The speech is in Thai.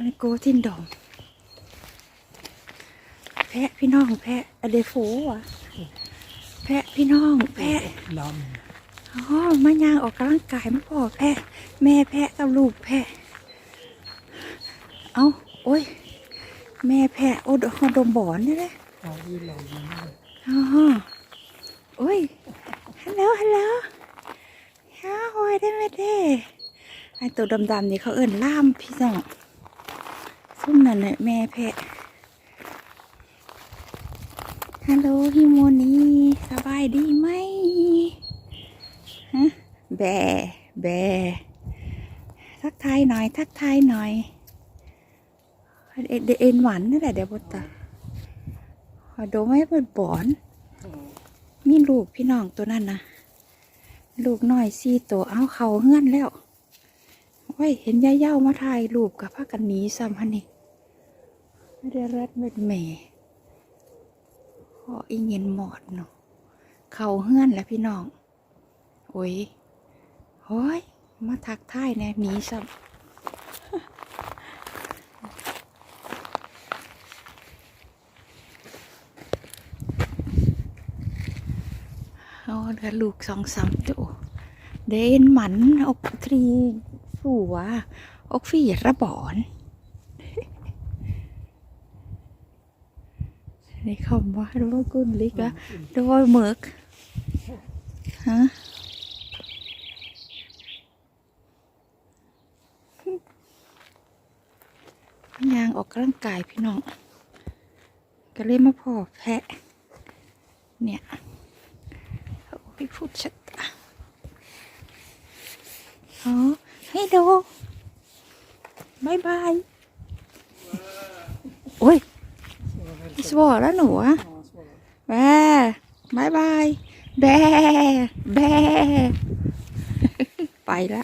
อันนี้โกทินดองแพะพี่น้องแพะอเดโฟอะแพะพี่น้องแพะลอ๋อมายางออกกำลังกายมาพ่อแพะ แม่แพะกับลูกแพะ เอาโอ้ย แม่แพะโอ้ดอดมบ่อนนี่เลำมันอ๋อโอ้ยฮัลโหลฮัลโหลฮาโอ้ยได้ไหมเด้ไอตัวดำๆนี่เขาเอิ่นล่ามพี่น้อง ซุ่มนั่นแหละแม่แพะฮัลโหลฮิโมนีสบายดีไหมฮะแบแบทักทายหน่อย ทักทายหน่อยเอเดเอ็นหวานนี่แหละเดี๋ยวบตาขอดูไม่เป็นบอนมีลูกพี่น้องตัวนั้นนะลูกน้อยสี่ตัวเอาเขาเฮือนแล้ว โอ้ยเห็นยายเย้ามาถ่ายรูปกับพากันหนีซ้ำฮันนี่ไม่ได้รัดเม็ดแม่ขออีเงินหมอดเนาะเขาเฮือนแล้วพี่น้อง โอ้ยโอ้ยมาทักทายแน่หนีซ้ำเอาเดือลูกสองสามตัวเดินหมันออกทรี ฝัวออกฟีระบอนนี่คำว่าดูว่ากุนลิกอะดูว่าหมึกฮะยางออกกำลังกายพี่น้องก็เลยมาพอแพะ เนี่ยโอ้ยพูดชัดอะอ๋อ ให้ดูบายบายโอ้ยสวอแล้วหนูอะแบบายบายแบแบไปละ